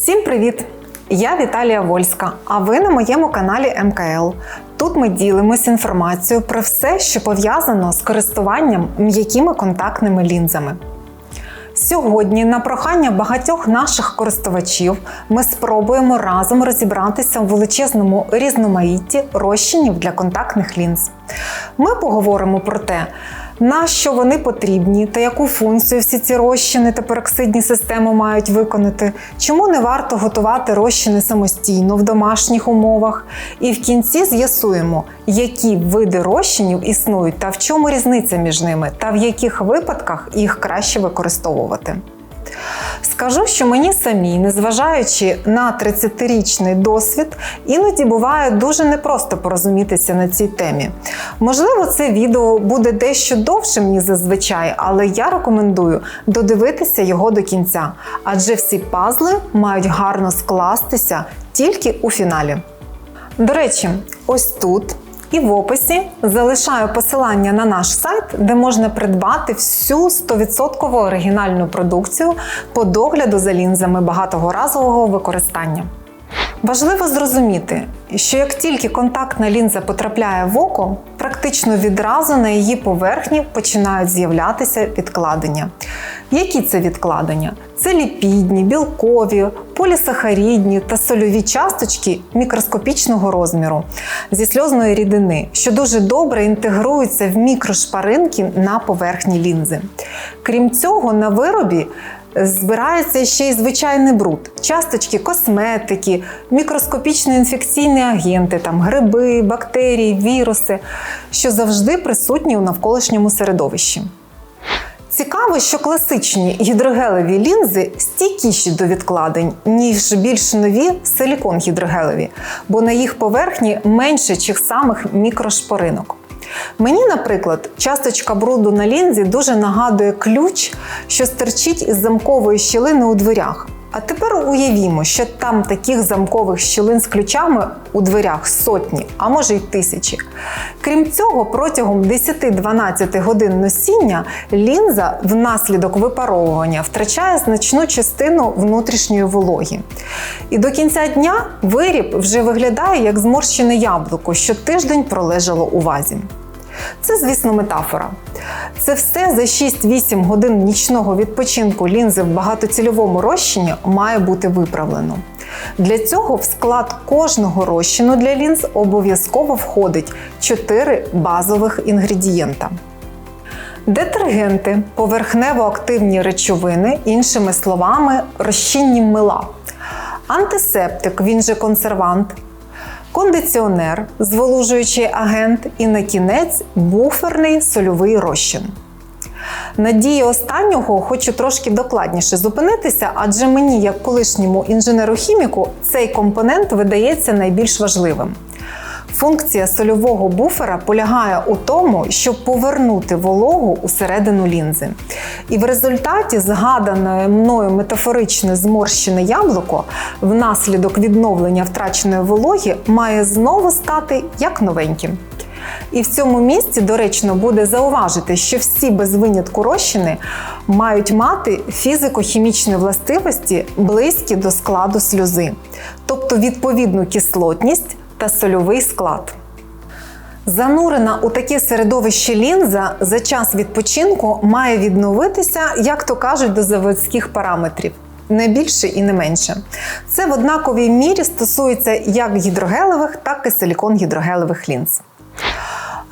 Всім привіт! Я Віталія Вольська, а ви на моєму каналі МКЛ. Тут ми ділимося інформацією про все, що пов'язано з користуванням м'якими контактними лінзами. Сьогодні, на прохання багатьох наших користувачів, ми спробуємо разом розібратися в величезному різноманітті розчинів для контактних лінз. Ми поговоримо про те, на що вони потрібні та яку функцію всі ці розчини та пероксидні системи мають виконати, чому не варто готувати розчини самостійно в домашніх умовах. І в кінці з'ясуємо, які види розчинів існують та в чому різниця між ними, та в яких випадках їх краще використовувати. Скажу, що мені самій, незважаючи на 30-річний досвід, іноді буває дуже непросто порозумітися на цій темі. Можливо, це відео буде дещо довшим, ніж зазвичай, але я рекомендую додивитися його до кінця, адже всі пазли мають гарно скластися тільки у фіналі. До речі, ось тут і в описі залишаю посилання на наш сайт, де можна придбати всю 100% оригінальну продукцію по догляду за лінзами багаторазового використання. Важливо зрозуміти, що як тільки контактна лінза потрапляє в око, практично відразу на її поверхні починають з'являтися відкладення. Які це відкладення? Це ліпідні, білкові, полісахарідні та сольові часточки мікроскопічного розміру зі сльозної рідини, що дуже добре інтегруються в мікрошпаринки на поверхні лінзи. Крім цього, на виробі збирається ще й звичайний бруд, часточки косметики, мікроскопічні інфекційні агенти, там гриби, бактерії, віруси, що завжди присутні у навколишньому середовищі. Цікаво, що класичні гідрогелеві лінзи стійкіші до відкладень, ніж більш нові силікон гідрогелеві, бо на їх поверхні менше чих самих мікрошпоринок. Мені, наприклад, часточка бруду на лінзі дуже нагадує ключ, що стерчить із замкової щілини у дверях. А тепер уявімо, що там таких замкових щілин з ключами у дверях сотні, а може й тисячі. Крім цього, протягом 10-12 годин носіння лінза внаслідок випаровування втрачає значну частину внутрішньої вологі. І до кінця дня виріб вже виглядає як зморщене яблуко, що тиждень пролежало у вазі. Це, звісно, метафора. Це все за 6-8 годин нічного відпочинку лінзи в багатоцільовому розчині має бути виправлено. Для цього в склад кожного розчину для лінз обов'язково входить 4 базових інгредієнта. Детергенти поверхнево-активні речовини, іншими словами, розчинні мила. Антисептик, він же консервант, кондиціонер, зволожуючий агент і на кінець буферний сольовий розчин. На дії останнього хочу трошки докладніше зупинитися, адже мені, як колишньому інженеру-хіміку, цей компонент видається найбільш важливим. Функція сольового буфера полягає у тому, щоб повернути вологу у середину лінзи. І в результаті згадане мною метафоричне зморщене яблуко внаслідок відновлення втраченої вологи має знову стати як новеньким. І в цьому місці доречно буде зауважити, що всі без винятку розчини мають мати фізико-хімічні властивості близькі до складу сльози, тобто відповідну кислотність та сольовий склад. Занурена у таке середовище лінза за час відпочинку має відновитися, як то кажуть, до заводських параметрів. Не більше і не менше. Це в однаковій мірі стосується як гідрогелевих, так і силікон-гідрогелевих лінз.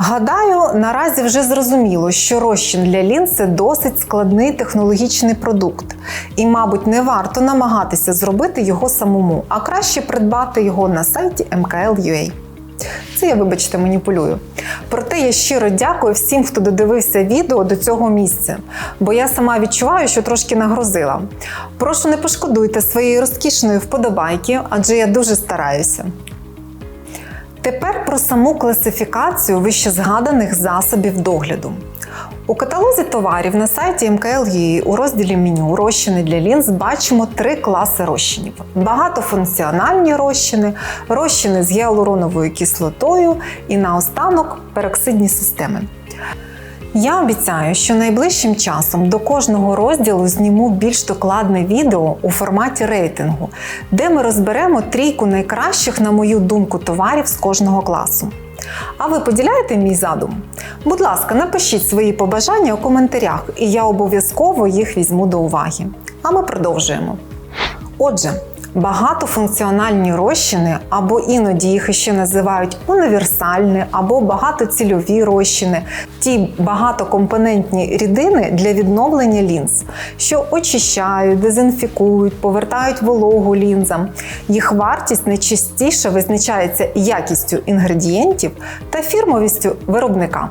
Гадаю, наразі вже зрозуміло, що розчин для лінз це досить складний технологічний продукт, і, мабуть, не варто намагатися зробити його самому, а краще придбати його на сайті MKL.ua. Це я, вибачте, маніпулюю. Проте я щиро дякую всім, хто додивився відео до цього місця, бо я сама відчуваю, що трошки нагрузила. Прошу не пошкодуйте своєї розкішної вподобайки, адже я дуже стараюся. Тепер про саму класифікацію вищезгаданих засобів догляду. У каталозі товарів на сайті МКЛЄ у розділі меню розчини для лінз бачимо три класи розчинів: багатофункціональні розчини, розчини з гіалуроновою кислотою і наостанок пероксидні системи. Я обіцяю, що найближчим часом до кожного розділу зніму більш докладне відео у форматі рейтингу, де ми розберемо трійку найкращих, на мою думку, товарів з кожного класу. А ви поділяєте мій задум? Будь ласка, напишіть свої побажання у коментарях, і я обов'язково їх візьму до уваги. А ми продовжуємо. Отже, багатофункціональні розчини, або іноді їх ще називають універсальні або багатоцільові розчини, ті багатокомпонентні рідини для відновлення лінз, що очищають, дезінфікують, повертають вологу лінзам. Їх вартість найчастіше визначається якістю інгредієнтів та фірмовістю виробника.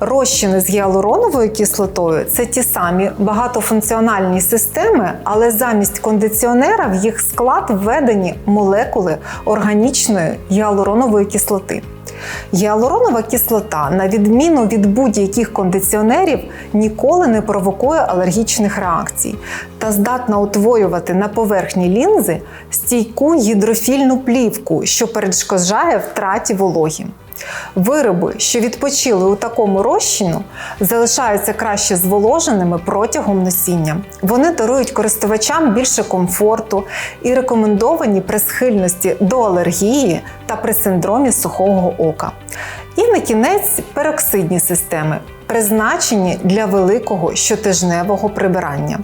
Розчини з гіалуроновою кислотою це ті самі багатофункціональні системи, але замість кондиціонера в їх склад введені молекули органічної гіалуронової кислоти. Гіалуронова кислота, на відміну від будь-яких кондиціонерів, ніколи не провокує алергічних реакцій та здатна утворювати на поверхні лінзи стійку гідрофільну плівку, що перешкоджає втраті вологі. Вироби, що відпочили у такому розчину, залишаються краще зволоженими протягом носіння. Вони дарують користувачам більше комфорту і рекомендовані при схильності до алергії та при синдромі сухого ока. І на кінець пероксидні системи, призначені для великого щотижневого прибирання.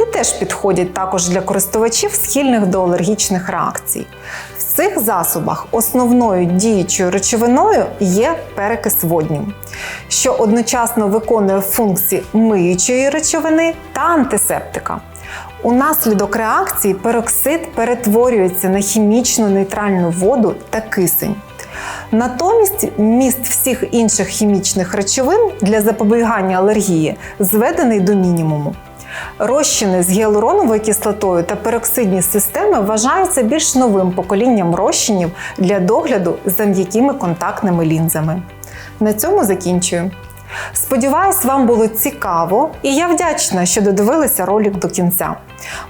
І теж підходять також для користувачів, схильних до алергічних реакцій. В цих засобах основною діючою речовиною є перекис водню, що одночасно виконує функції миючої речовини та антисептика. Унаслідок реакції пероксид перетворюється на хімічно нейтральну воду та кисень. Натомість міст всіх інших хімічних речовин для запобігання алергії зведений до мінімуму. Розчини з гіалуроновою кислотою та пероксидні системи вважаються більш новим поколінням розчинів для догляду за м'якими контактними лінзами. На цьому закінчую. Сподіваюсь, вам було цікаво, і я вдячна, що додивилися ролик до кінця.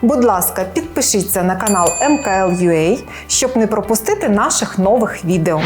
Будь ласка, підпишіться на канал MKL.ua, щоб не пропустити наших нових відео.